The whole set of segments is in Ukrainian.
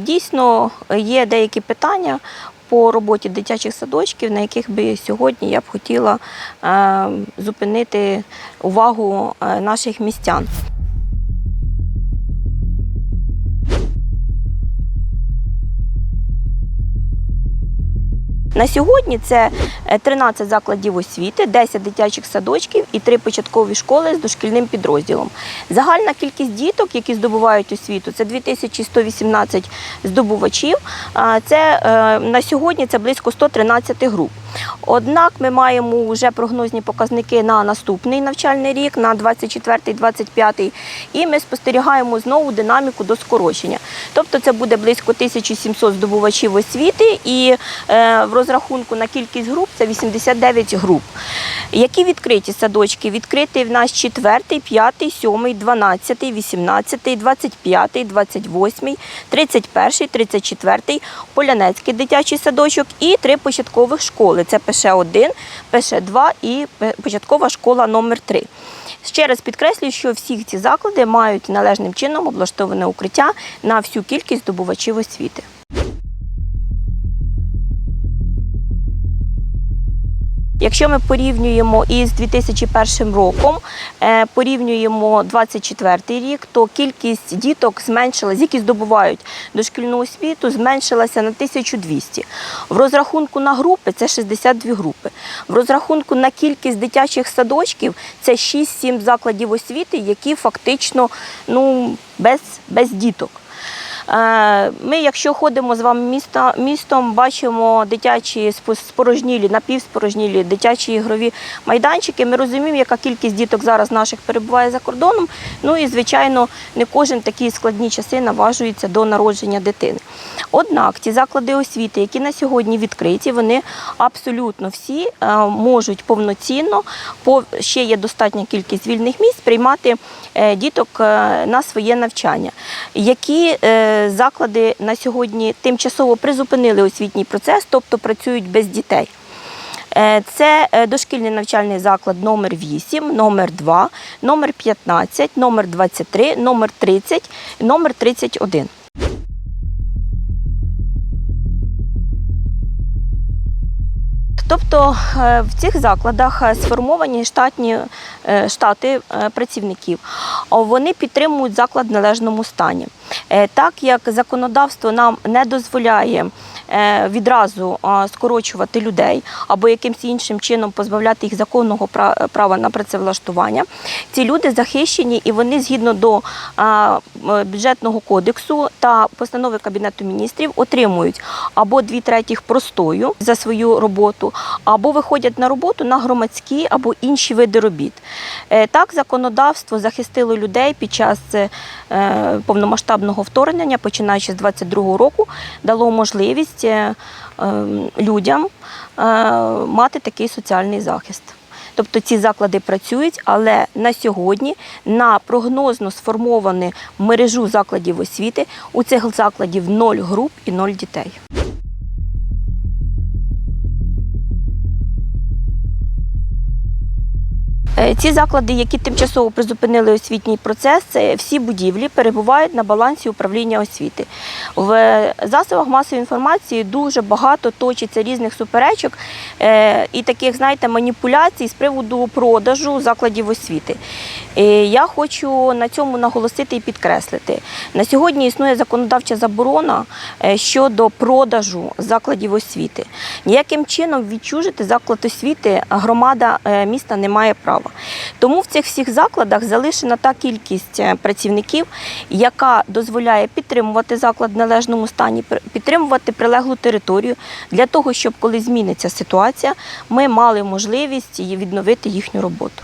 Дійсно, є деякі питання по роботі дитячих садочків, на яких би сьогодні я б хотіла е, зупинити увагу е, наших містян. На сьогодні це е, 13 закладів освіти, 10 дитячих садочків і 3 початкові школи з дошкільним підрозділом. Загальна кількість діток, які здобувають освіту, це 2118 здобувачів. Це е, на сьогодні це близько 113 груп. Однак ми маємо вже прогнозні показники на наступний навчальний рік, на 24-25, і ми спостерігаємо знову динаміку до скорочення. Тобто це буде близько 1700 здобувачів освіти, і е, в розрахунку на кількість груп це 89 груп. Які відкриті садочки? Відкритий в нас 4, 5, 7, 12, 18, 25, 28, 31, 34, Полянецький дитячий садочок і три початкових школи. Це ПШ-1, ПШ-2 і початкова школа номер 3 Ще раз підкреслюю, що всі ці заклади мають належним чином облаштоване укриття на всю кількість здобувачів освіти. Якщо ми порівнюємо із 2001 роком, е, порівнюємо 24 рік, то кількість діток зменшилась, які здобувають дошкільну освіту, зменшилася на 1200. В розрахунку на групи це 62 групи. В розрахунку на кількість дитячих садочків це 6-7 закладів освіти, які фактично ну, без, без діток. Е, Ми, якщо ходимо з вами міста, містом, бачимо дитячі спо- спорожнілі, напівспорожнілі дитячі ігрові майданчики. Ми розуміємо, яка кількість діток зараз наших перебуває за кордоном. Ну і, звичайно, не кожен такі складні часи наважується до народження дитини. Однак ті заклади освіти, які на сьогодні відкриті, вони абсолютно всі е, можуть повноцінно, по ще є достатня кількість вільних місць, приймати е, діток на своє навчання. Які заклади на сьогодні тимчасово призупинили освітній процес, тобто працюють без дітей? Е, Це е, дошкільний навчальний заклад номер 8, номер 2, номер 15, номер 23, номер 30, номер 31. Тобто е, в цих закладах сформовані штатні штати працівників. Вони підтримують заклад в належному стані. Е, Так як законодавство нам не дозволяє е, відразу скорочувати людей або якимось іншим чином позбавляти їх законного права на працевлаштування, ці люди захищені і вони згідно до бюджетного кодексу та постанови Кабінету міністрів отримують або дві третіх простою за свою роботу, або виходять на роботу на громадські або інші види робіт. Е, Так, законодавство захистило людей під час повномасштабного вторгнення, починаючи з 22 року, дало можливість е, е, людям е, мати такий соціальний захист. Тобто ці заклади працюють, але на сьогодні на прогнозно сформовану мережу закладів освіти у цих закладів 0 груп і 0 дітей. Ці заклади, які тимчасово призупинили освітній процес, це всі будівлі перебувають на балансі управління освіти. В е, засобах масової інформації дуже багато точиться різних суперечок е, і таких, знаєте, маніпуляцій з приводу продажу закладів освіти. Е, Я хочу на цьому наголосити і підкреслити. На сьогодні існує законодавча заборона е, щодо продажу закладів освіти. Ніяким чином відчужити заклад освіти громада е, міста не має права. Тому в цих всіх закладах залишена та кількість е, працівників, яка дозволяє підтримувати заклад в належному стані, підтримувати прилеглу територію для того, щоб коли зміниться ситуація, ми мали можливість відновити їхню роботу.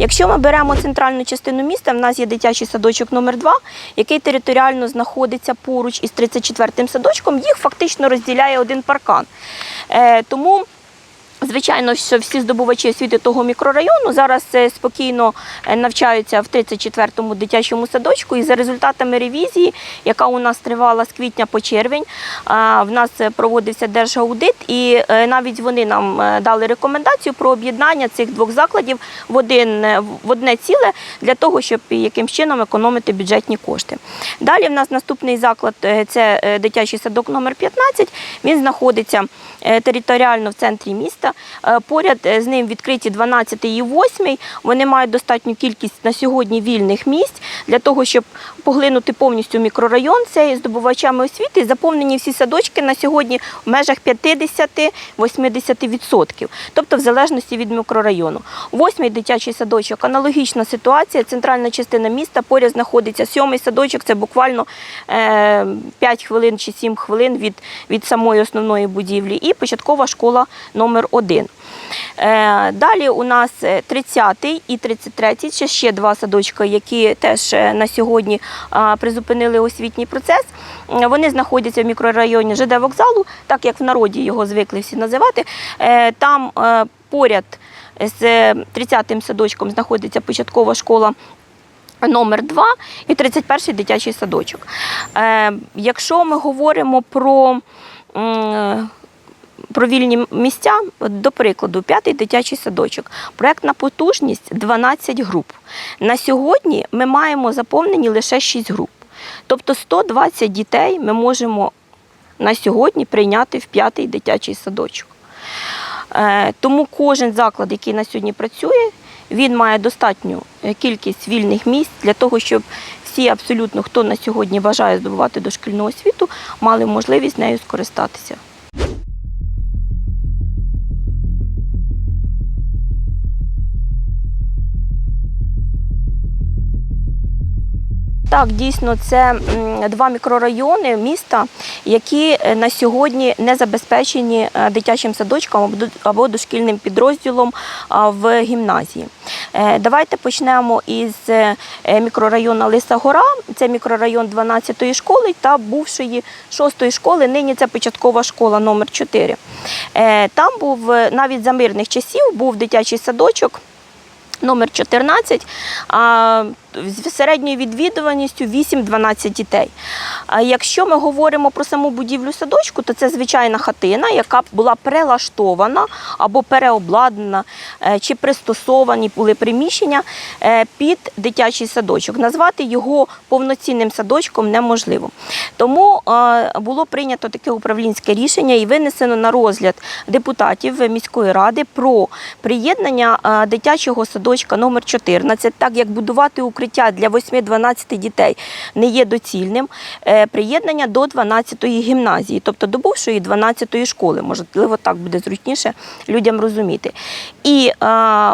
Якщо ми беремо центральну частину міста, в нас є дитячий садочок номер 2 який територіально знаходиться поруч із 34-м садочком. Їх фактично розділяє один паркан. Е, тому Звичайно, що всі здобувачі освіти того мікрорайону зараз е, спокійно е, навчаються в 34-му дитячому садочку. І за результатами ревізії, яка у нас тривала з квітня по червень, в нас е, проводився держаудит, і навіть вони нам дали рекомендацію про об'єднання цих двох закладів в один в одне ціле для того, щоб якимсь чином економити бюджетні кошти. Далі в нас наступний заклад це дитячий садок номер 15. Він знаходиться територіально в центрі міста. Е, Поряд е, з ним відкриті 12 і 8. Вони мають достатню кількість на сьогодні вільних місць для того, щоб поглинути повністю мікрорайон цей здобувачами освіти. Заповнені всі садочки на сьогодні в межах 50-80%, тобто в залежності від мікрорайону. Восьмий дитячий садочок аналогічна ситуація. Центральна частина міста поряд знаходиться сьомий садочок. Це буквально е, 5 хвилин чи 7 хвилин від, від самої основної будівлі. І початкова школа номер 1. Е, Далі у нас е, 30-й і 33-й, це ще два садочки, які теж е, на сьогодні призупинили освітній процес. Е, Вони знаходяться в мікрорайоні ЖД вокзалу, так як в народі його звикли всі називати. Е, Там е, поряд з 30-м садочком знаходиться початкова школа. Номер 2 і 31-й дитячий садочок. Е, якщо ми говоримо про м, про вільні місця, до прикладу, п'ятий дитячий садочок. Проектна потужність 12 груп. На сьогодні ми маємо заповнені лише 6 груп. Тобто 120 дітей ми можемо на сьогодні прийняти в п'ятий дитячий садочок. Е, Тому кожен заклад, який на сьогодні працює, він має достатню е, кількість вільних місць для того, щоб всі абсолютно, хто на сьогодні бажає здобувати дошкільну освіту, мали можливість нею скористатися. Так, дійсно, це два мікрорайони міста, які е, на сьогодні не забезпечені е, дитячим садочком або дошкільним підрозділом в гімназії. Е, Давайте почнемо із мікрорайону Лиса Гора. Це мікрорайон 12-ї школи та бувшої 6-ї школи. Нині це початкова школа номер 4. Е, Там був навіть за мирних часів був дитячий садочок. Номер 14, а, з середньою відвідуваністю 8-12 дітей. А якщо ми говоримо про саму будівлю садочку, то це звичайна хатина, яка була прилаштована або переобладнана е, чи пристосовані були приміщення е, під дитячий садочок. Назвати його повноцінним садочком неможливо. Тому е, було прийнято таке управлінське рішення і винесено на розгляд депутатів міської ради про приєднання дитячого садочка номер 14, так як будувати укриття для 8-12 дітей не є доцільним. е, Приєднання до 12-ї гімназії, тобто до бувшої 12-ї школи, можливо, так буде зручніше людям розуміти. І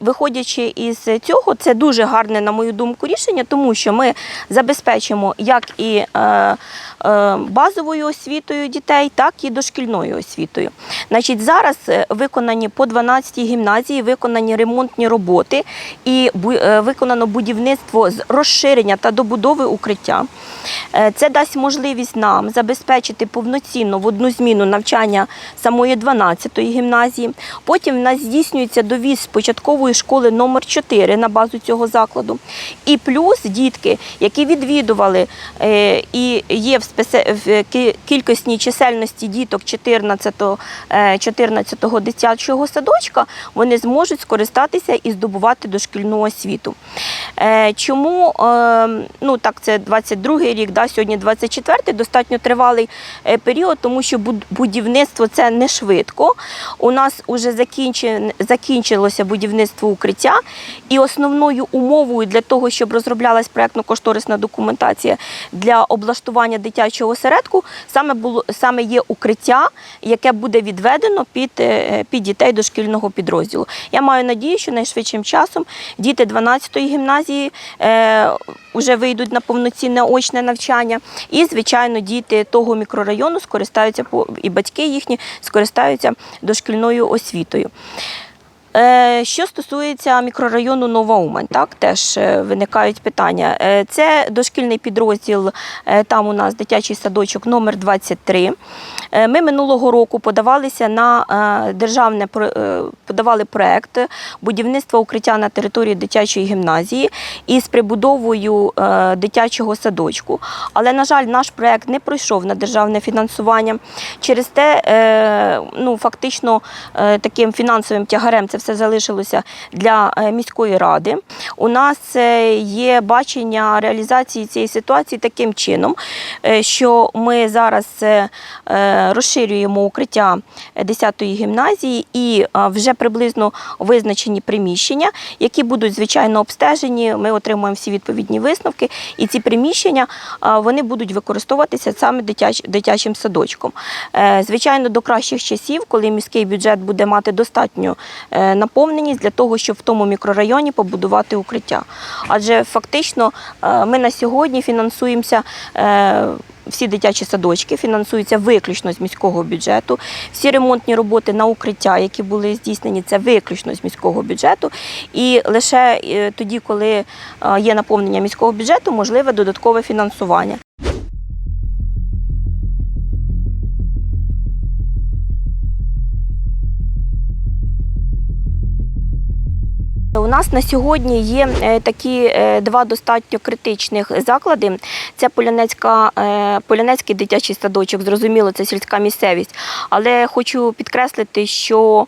виходячи із цього, це дуже гарне, на мою думку, рішення, тому що ми забезпечимо як і е, е, базовою освітою дітей, так і дошкільною освітою. Значить, зараз виконані по 12-й гімназії виконані ремонтні роботи і виконано будівництво з розширення та добудови укриття. Е, Це дасть можливість нам забезпечити повноцінно в одну зміну навчання самої 12-ї гімназії. Потім в нас здійснюється довіз з початкової школи номер 4 на базу цього закладу. І плюс дітки, які відвідували е, і є в, кількісній чисельності діток 14-го е, 14-го дитячого садочка, вони зможуть скористатися і здобувати дошкільну освіту. Е, Чому е, ну так, це 22-й рік, да, сьогодні 24-й, достатньо тривалий е, період, тому що будівництво це не швидко. У нас вже закінчилося будівництво укриття, і основною умовою для того, щоб розроблялась проєктно-кошторисна документація для облаштування дитячого осередку, саме було саме є укриття, яке буде відведено під, е, під дітей дошкільного підрозділу. Я маю надію, що найшвидшим часом діти 12-ї гімназії е, вже вийдуть на повноцінне очне навчання. І, звичайно, діти того мікрорайону скористаються і батьки їхні скористаються дошкільною освітою. Е, Що стосується мікрорайону Нова Умань, так теж е, виникають питання. Е, Це дошкільний підрозділ, там у нас дитячий садочок номер 23. Е, Ми минулого року подавалися на державне подавали проект будівництва укриття на території дитячої гімназії із прибудовою дитячого садочку. Але, на жаль, наш проект не пройшов на державне фінансування. Через те, ну, фактично, таким фінансовим тягарем це все залишилося для е, міської ради. У нас е, є бачення реалізації цієї ситуації таким чином, е, що ми зараз розширюємо укриття 10-ї гімназії і вже приблизно визначені приміщення, які будуть звичайно обстежені. Ми отримуємо всі відповідні висновки, і ці приміщення вони будуть використовуватися саме дитячим садочком. Звичайно, до кращих часів, коли міський бюджет буде мати достатню е, наповненість для того, щоб в тому мікрорайоні побудувати укриття. Адже фактично е, ми на сьогодні фінансуємося. е, Всі дитячі садочки фінансуються виключно з міського бюджету. Всі ремонтні роботи на укриття, які були здійснені, це виключно з міського бюджету. І лише е, тоді, коли є наповнення міського бюджету, можливе додаткове фінансування. У нас на сьогодні є е, такі е, два достатньо критичних заклади. Це Полянецька, е, Полянецький дитячий садочок, зрозуміло, це сільська місцевість. Але хочу підкреслити, що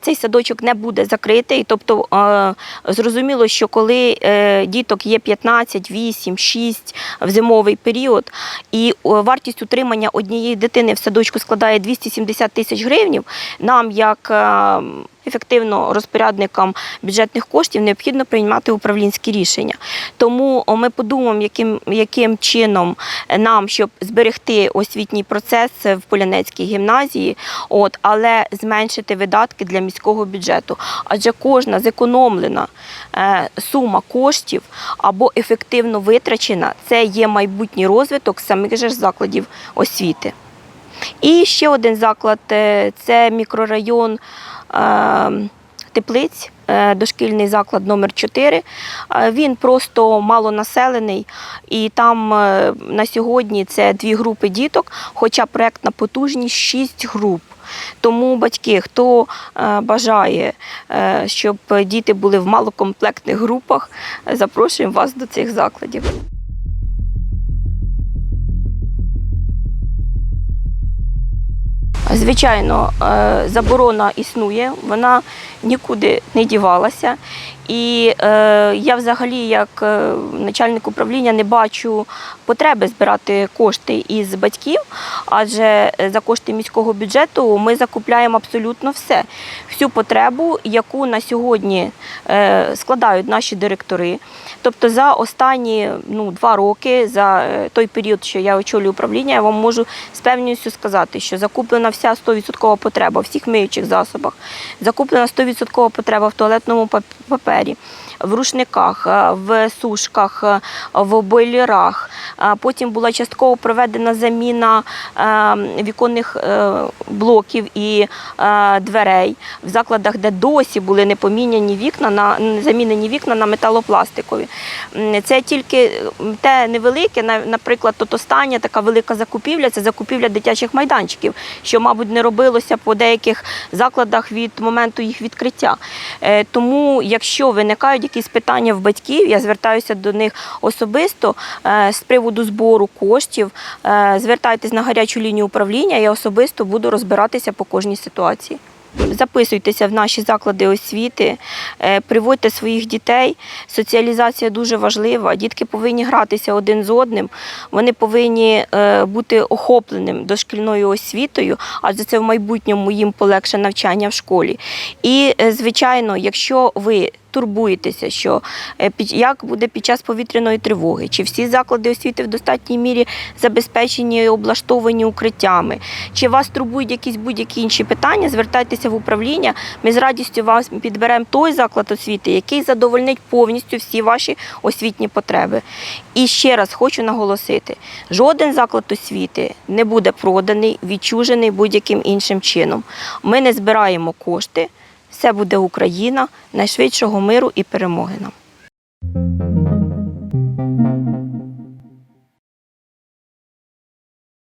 цей садочок не буде закритий. Тобто зрозуміло, що коли діток є 15, 8, 6 в зимовий період, і вартість утримання однієї дитини в садочку складає 270 тисяч гривнів, нам як е, ефективно розпорядникам бюджетних коштів необхідно приймати управлінські рішення. Тому ми подумаємо, яким, яким чином нам, щоб зберегти освітній процес в Полянецькій гімназії, от, але зменшити видатки для міського бюджету. Адже кожна зекономлена е, сума коштів або ефективно витрачена це є майбутній розвиток самих же закладів освіти. І ще один заклад е, це мікрорайон е, Теплиць, е, дошкільний заклад номер 4 Е, Він просто малонаселений, і там е, на сьогодні це дві групи діток, хоча проектна потужність 6 груп. Тому батьки, хто е, бажає, е, щоб діти були в малокомплектних групах, е, запрошуємо вас до цих закладів. Звичайно, е, заборона існує, вона нікуди не дівалася. І е, я взагалі, як е, начальник управління, не бачу потреби збирати кошти із батьків, адже за кошти міського бюджету ми закупляємо абсолютно все, всю потребу, яку на сьогодні е, складають наші директори. Тобто за останні ну, два роки, за е, той період, що я очолюю управління, я вам можу з певністю сказати, що закуплена вся 100% потреба в всіх миючих засобах, закуплена 100% потреба в туалетному пап- папері, в рушниках, е, в сушках, е, в бойлерах. Е, Потім була частково проведена заміна віконних блоків і дверей в закладах, де досі були не поміняні вікна на замінені вікна на металопластикові. Це тільки те невелике, наприклад, от остання така велика закупівля це закупівля дитячих майданчиків, що, мабуть, не робилося по деяких закладах від моменту їх відкриття. Тому, якщо виникають якісь питання в батьків, я звертаюся до них особисто е, з приводу збору коштів. е, Звертайтесь на гарячу лінію управління, я особисто буду розбиратися по кожній ситуації. Записуйтеся в наші заклади освіти, е, приводьте своїх дітей. Соціалізація дуже важлива. Дітки повинні гратися один з одним. Вони повинні бути охопленим дошкільною освітою, адже це в майбутньому їм полегше навчання в школі. І, звичайно, якщо ви турбуєтеся, що е, як буде під час повітряної тривоги, чи всі заклади освіти в достатній мірі забезпечені і облаштовані укриттями, чи вас турбують якісь будь-які інші питання, звертайтеся в управління. Ми з радістю вас підберемо той заклад освіти, який задовольнить повністю всі ваші освітні потреби. І ще раз хочу наголосити: жоден заклад освіти не буде проданий, відчужений будь-яким іншим чином. Ми не збираємо кошти. Все буде Україна, найшвидшого миру і перемоги нам.